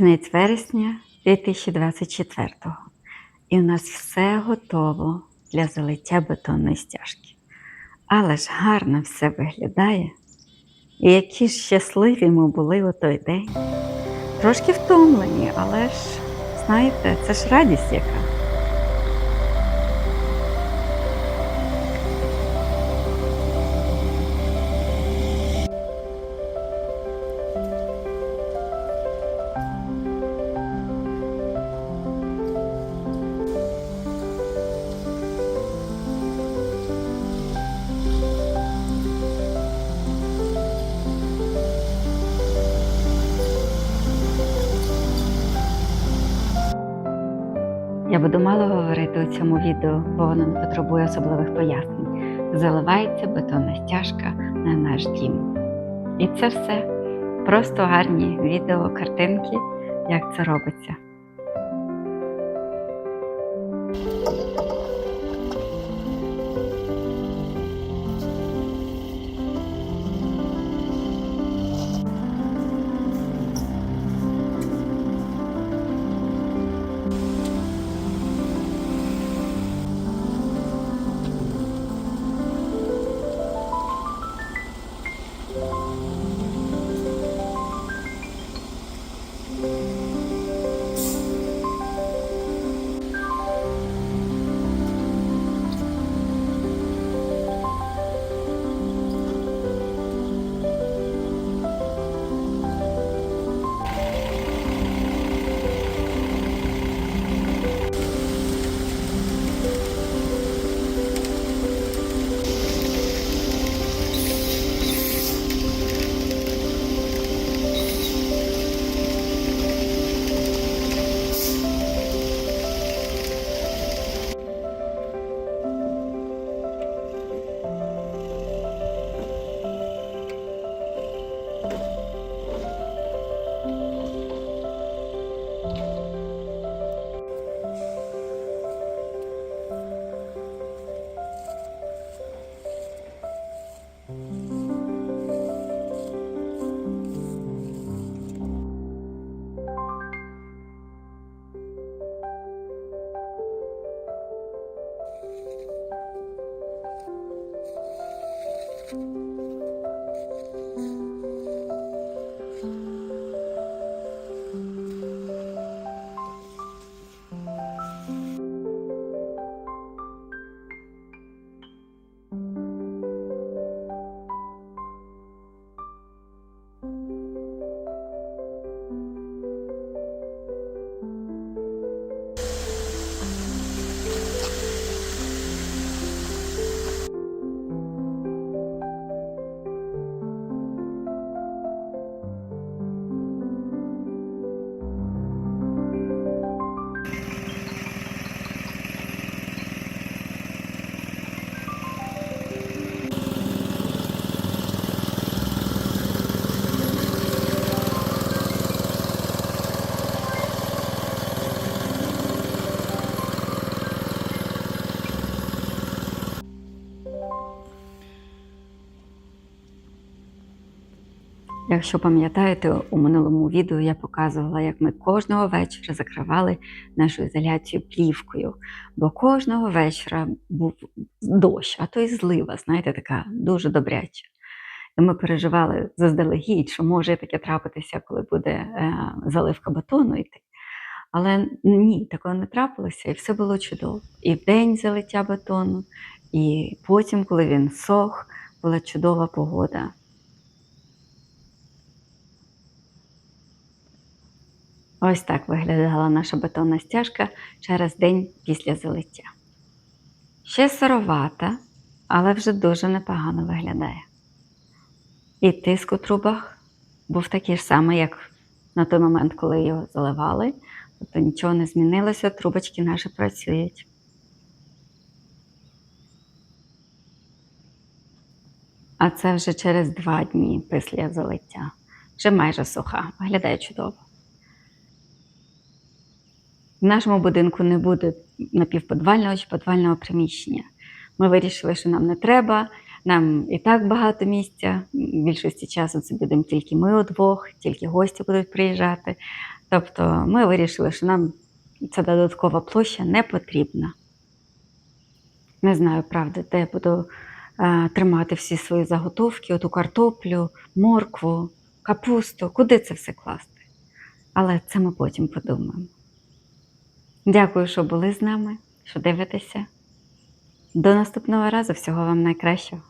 Кінець вересня 2024-го. І у нас все готово для залиття бетонної стяжки. Але ж гарно все виглядає. І які ж щасливі ми були у той день. Трошки втомлені, але ж, знаєте, це ж радість яка. Буду мало говорити у цьому відео, бо воно не потребує особливих пояснень. Заливається бетонна стяжка на наш дім. І це все. Просто гарні відео, картинки, як це робиться. Якщо пам'ятаєте, у минулому відео я показувала, як ми кожного вечора закривали нашу ізоляцію плівкою, бо кожного вечора був дощ, а то й злива, знаєте, така дуже добряча. І ми переживали заздалегідь, що може таке трапитися, коли буде е, заливка бетону йти. Але ні, такого не трапилося, і все було чудово. І в день залиття бетону, і потім, коли він сох, була чудова погода. Ось так виглядала наша бетонна стяжка через день після залиття. Ще сировата, але вже дуже непогано виглядає. І тиск у трубах був такий ж самий, як на той момент, коли його заливали. Тобто нічого не змінилося, трубочки наші працюють. А це вже через два дні після залиття. Вже майже суха, виглядає чудово. В нашому будинку не буде напівподвального чи подвального приміщення. Ми вирішили, що нам не треба, нам і так багато місця. Більшості часу це будемо тільки ми удвох, тільки гості будуть приїжджати. Тобто ми вирішили, що нам ця додаткова площа не потрібна. Не знаю, правда, де я буду е, тримати всі свої заготовки, оту картоплю, моркву, капусту, куди це все класти. Але це ми потім подумаємо. Дякую, що були з нами, що дивитеся. До наступного разу. Всього вам найкращого.